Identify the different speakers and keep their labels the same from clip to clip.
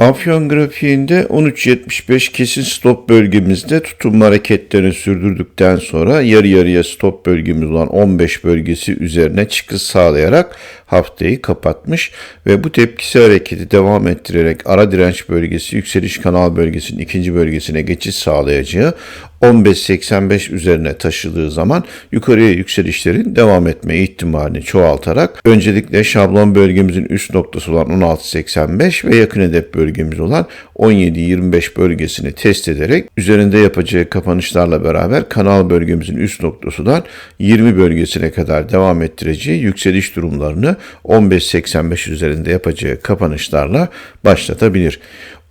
Speaker 1: Afyon grafiğinde 13.75 kesin stop bölgemizde tutunma hareketlerini sürdürdükten sonra yarı yarıya stop bölgemiz olan 15 bölgesi üzerine çıkış sağlayarak haftayı kapatmış ve bu tepkisi hareketi devam ettirerek ara direnç bölgesi yükseliş kanal bölgesinin ikinci bölgesine geçiş sağlayacağı 15.85 üzerine taşıdığı zaman yukarıya yükselişlerin devam etme ihtimalini çoğaltarak öncelikle şablon bölgemizin üst noktası olan 16.85 ve yakın hedef bölgemiz olan 17.25 bölgesini test ederek üzerinde yapacağı kapanışlarla beraber kanal bölgemizin üst noktasından 20 bölgesine kadar devam ettireceği yükseliş durumlarını 15.85 üzerinde yapacağı kapanışlarla başlatabilir.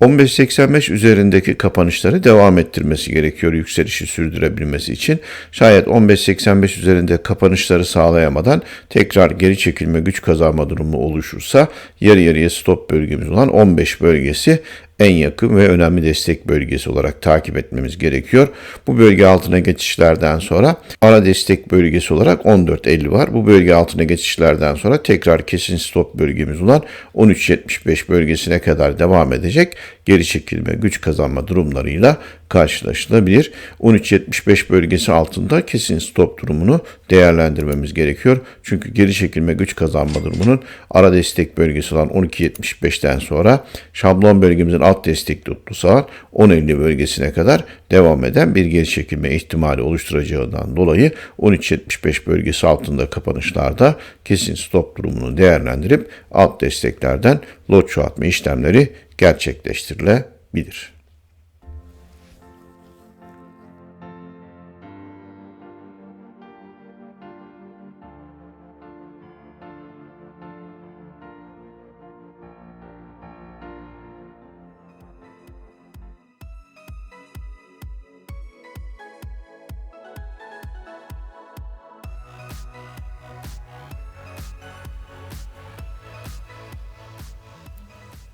Speaker 1: 15.85 üzerindeki kapanışları devam ettirmesi gerekiyor yükselişi sürdürebilmesi için. Şayet 15.85 üzerinde kapanışları sağlayamadan tekrar geri çekilme güç kazanma durumu oluşursa yarı yarıya stop bölgemiz olan 15 bölgesi en yakın ve önemli destek bölgesi olarak takip etmemiz gerekiyor. Bu bölge altına geçişlerden sonra ara destek bölgesi olarak 14.50 var. Bu bölge altına geçişlerden sonra tekrar kesin stop bölgemiz olan 13.75 bölgesine kadar devam edecek geri çekilme, güç kazanma durumlarıyla karşılaşılabilir. 13.75 bölgesi altında kesin stop durumunu değerlendirmemiz gerekiyor. Çünkü geri çekilme, güç kazanma durumunun ara destek bölgesi olan 12.75'ten sonra şablon bölgemizin alt destek tuttuğu alan 10.50 bölgesine kadar devam eden bir geri çekilme ihtimali oluşturacağından dolayı 13.75 bölgesi altında kapanışlarda kesin stop durumunu değerlendirip alt desteklerden lot çoğaltma işlemleri gerçekleştirilebilir.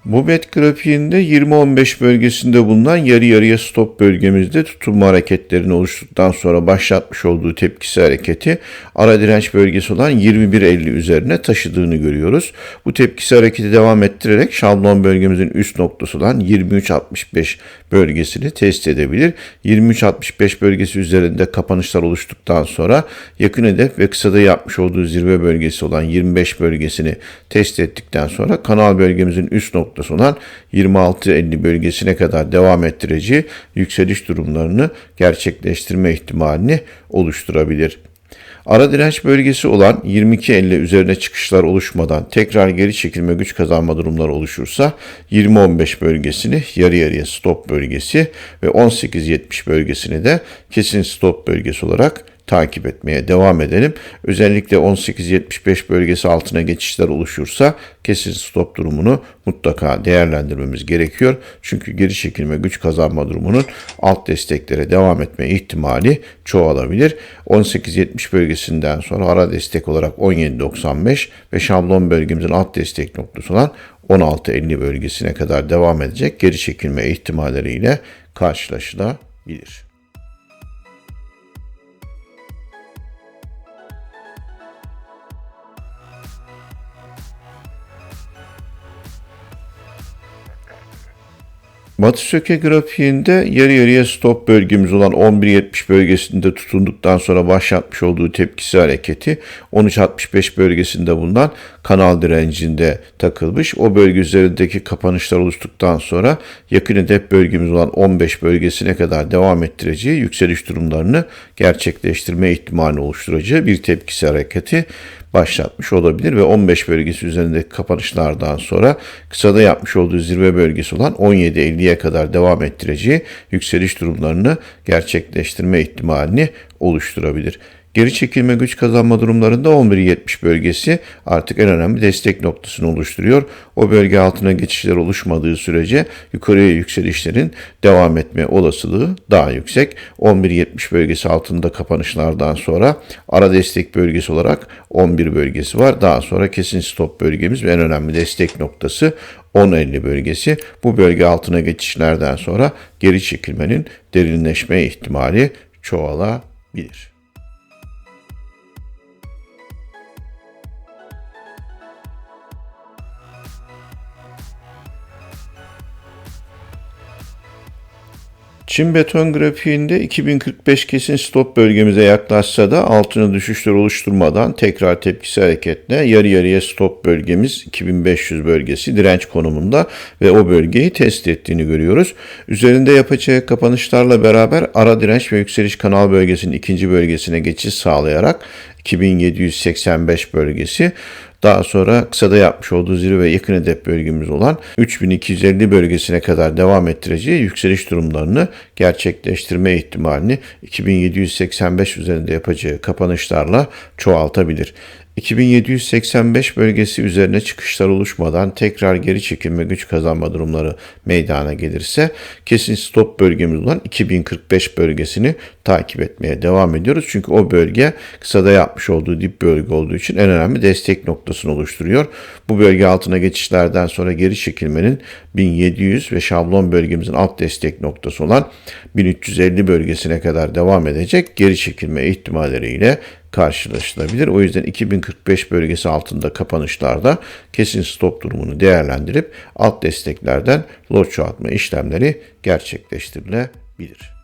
Speaker 1: Bu bet grafiğinde 20-15 bölgesinde bulunan yarı yarıya stop bölgemizde tutunma hareketlerini oluşturduktan sonra başlatmış olduğu tepkisi hareketi ara direnç bölgesi olan 21.50 üzerine taşıdığını görüyoruz. Bu tepkisi hareketi devam ettirerek şablon bölgemizin üst noktası olan 23.65 bölgesini test edebilir. 23.65 bölgesi üzerinde kapanışlar oluştuktan sonra yakın hedef ve kısada yapmış olduğu zirve bölgesi olan 25 bölgesini test ettikten sonra kanal bölgemizin üst noktası noktası olan 26.50 bölgesine kadar devam ettireceği yükseliş durumlarını gerçekleştirme ihtimalini oluşturabilir. Ara direnç bölgesi olan 22.50 üzerine çıkışlar oluşmadan tekrar geri çekilme güç kazanma durumları oluşursa 20.15 bölgesini yarı yarıya stop bölgesi ve 18.70 bölgesini de kesin stop bölgesi olarak takip etmeye devam edelim. Özellikle 18.75 bölgesi altına geçişler oluşursa kesin stop durumunu mutlaka değerlendirmemiz gerekiyor. Çünkü geri çekilme güç kazanma durumunun alt desteklere devam etme ihtimali çoğalabilir. 18.70 bölgesinden sonra ara destek olarak 17.95 ve şablon bölgemizin alt destek noktası olan 16.50 bölgesine kadar devam edecek geri çekilme ihtimalleriyle karşılaşılabilir. Batı söke grafiğinde yarı yarıya stop bölgemiz olan 11.70 bölgesinde tutunduktan sonra başlatmış olduğu tepkisi hareketi 13.65 bölgesinde bulunan kanal direncinde takılmış. O bölge üzerindeki kapanışlar oluştuktan sonra yakın hedef bölgemiz olan 15 bölgesine kadar devam ettireceği yükseliş durumlarını gerçekleştirme ihtimali oluşturacağı bir tepkisi hareketi başlatmış olabilir ve 15 bölgesi üzerindeki kapanışlardan sonra kısada yapmış olduğu zirve bölgesi olan 17.50'ye kadar devam ettireceği yükseliş durumlarını gerçekleştirme ihtimalini oluşturabilir. Geri çekilme güç kazanma durumlarında 11.70 bölgesi artık en önemli destek noktasını oluşturuyor. O bölge altına geçişler oluşmadığı sürece yukarıya yükselişlerin devam etme olasılığı daha yüksek. 11.70 bölgesi altında kapanışlardan sonra ara destek bölgesi olarak 11 bölgesi var. Daha sonra kesin stop bölgemiz ve en önemli destek noktası 10.50 bölgesi. Bu bölge altına geçişlerden sonra geri çekilmenin derinleşme ihtimali çoğalabilir. Çin beton grafiğinde 2045 kesin stop bölgemize yaklaşsa da altına düşüşler oluşturmadan tekrar tepkisi hareketle yarı yarıya stop bölgemiz 2500 bölgesi direnç konumunda ve o bölgeyi test ettiğini görüyoruz. Üzerinde yapacağı kapanışlarla beraber ara direnç ve yükseliş kanal bölgesinin ikinci bölgesine geçiş sağlayarak 2785 bölgesi daha sonra kısada yapmış olduğu zirve ve yakın hedef bölgemiz olan 3250 bölgesine kadar devam ettireceği yükseliş durumlarını gerçekleştirme ihtimalini 2785 üzerinde yapacağı kapanışlarla çoğaltabilir. 2785 bölgesi üzerine çıkışlar oluşmadan tekrar geri çekilme güç kazanma durumları meydana gelirse kesin stop bölgemiz olan 2045 bölgesini takip etmeye devam ediyoruz. Çünkü o bölge kısada yapmış olduğu dip bölge olduğu için en önemli destek noktasını oluşturuyor. Bu bölge altına geçişlerden sonra geri çekilmenin 1700 ve şablon bölgemizin alt destek noktası olan 1350 bölgesine kadar devam edecek geri çekilme ihtimalleriyle karşılaşılabilir. O yüzden 2045 bölgesi altında kapanışlarda kesin stop durumunu değerlendirip alt desteklerden lot çoğaltma işlemleri gerçekleştirilebilir.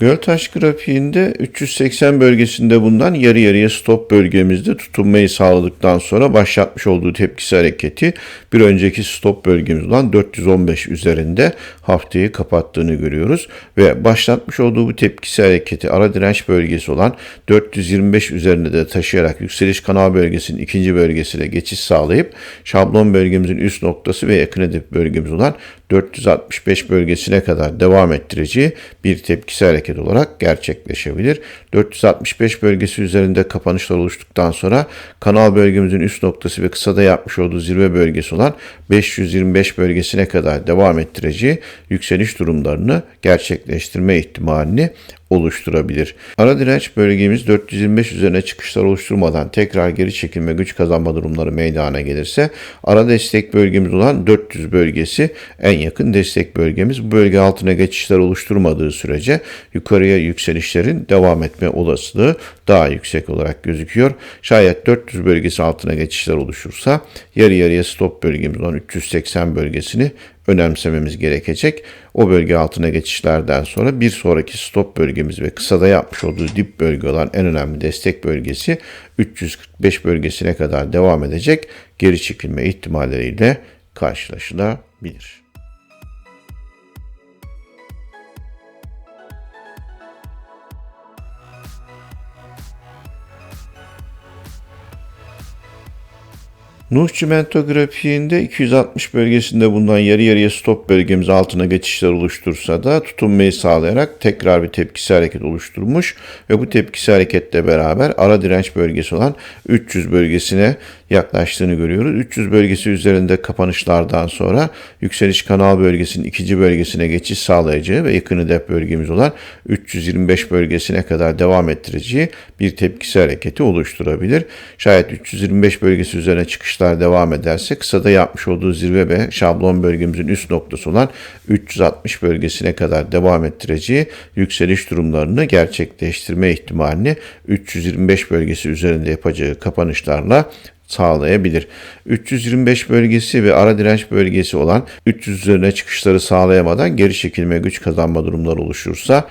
Speaker 1: Göltaş grafiğinde 380 bölgesinde bulunan yarı yarıya stop bölgemizde tutunmayı sağladıktan sonra başlatmış olduğu tepkisi hareketi bir önceki stop bölgemiz olan 415 üzerinde haftayı kapattığını görüyoruz. Ve başlatmış olduğu bu tepkisi hareketi ara direnç bölgesi olan 425 üzerinde de taşıyarak yükseliş kanal bölgesinin ikinci bölgesine geçiş sağlayıp şablon bölgemizin üst noktası ve yakın hedef bölgemiz olan 465 bölgesine kadar devam ettireceği bir tepkisi hareket olarak gerçekleşebilir. 465 bölgesi üzerinde kapanışlar oluştuktan sonra kanal bölgemizin üst noktası ve kısada yapmış olduğu zirve bölgesi olan 525 bölgesine kadar devam ettireceği yükseliş durumlarını gerçekleştirme ihtimalini oluşturabilir. Ara direnç bölgemiz 425 üzerine çıkışlar oluşturmadan tekrar geri çekilme güç kazanma durumları meydana gelirse ara destek bölgemiz olan 400 bölgesi en yakın destek bölgemiz. Bu bölge altına geçişler oluşturmadığı sürece yukarıya yükselişlerin devam etme olasılığı daha yüksek olarak gözüküyor. Şayet 400 bölgesi altına geçişler oluşursa yarı yarıya stop bölgemiz olan 380 bölgesini önemsememiz gerekecek. O bölge altına geçişlerden sonra bir sonraki stop bölgemiz ve kısada yapmış olduğu dip bölge olan en önemli destek bölgesi 345 bölgesine kadar devam edecek geri çekilme ihtimalleriyle karşılaşılabilir. Nuh Çimento grafiğinde 260 bölgesinde bulunan yarı yarıya stop bölgemiz altına geçişler oluştursa da tutunmayı sağlayarak tekrar bir tepkisi hareket oluşturmuş ve bu tepkisi hareketle beraber ara direnç bölgesi olan 300 bölgesine yaklaştığını görüyoruz. 300 bölgesi üzerinde kapanışlardan sonra yükseliş kanal bölgesinin ikinci bölgesine geçiş sağlayacağı ve yakın hedef bölgemiz olan 325 bölgesine kadar devam ettireceği bir tepkisi hareketi oluşturabilir. Şayet 325 bölgesi üzerine çıkışlar devam ederse kısada yapmış olduğu zirve ve şablon bölgemizin üst noktası olan 360 bölgesine kadar devam ettireceği yükseliş durumlarını gerçekleştirme ihtimalini 325 bölgesi üzerinde yapacağı kapanışlarla sağlayabilir. 325 bölgesi ve ara direnç bölgesi olan 300 üzerine çıkışları sağlayamadan geri çekilme güç kazanma durumları oluşursa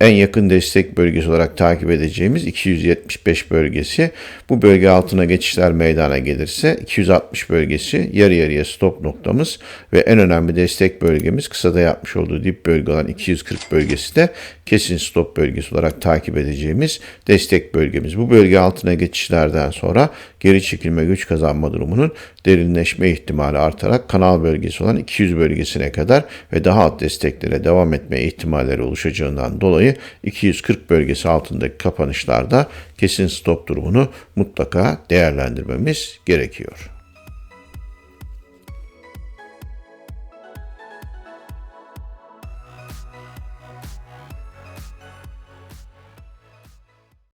Speaker 1: en yakın destek bölgesi olarak takip edeceğimiz 275 bölgesi bu bölge altına geçişler meydana gelirse 260 bölgesi yarı yarıya stop noktamız ve en önemli destek bölgemiz kısada yapmış olduğu dip bölge olan 240 bölgesi de kesin stop bölgesi olarak takip edeceğimiz destek bölgemiz. Bu bölge altına geçişlerden sonra geri çekilme güç kazanma durumunun derinleşme ihtimali artarak kanal bölgesi olan 200 bölgesine kadar ve daha alt desteklere devam etme ihtimalleri oluşacağından dolayı 240 bölgesi altındaki kapanışlarda kesin stop durumunu mutlaka değerlendirmemiz gerekiyor.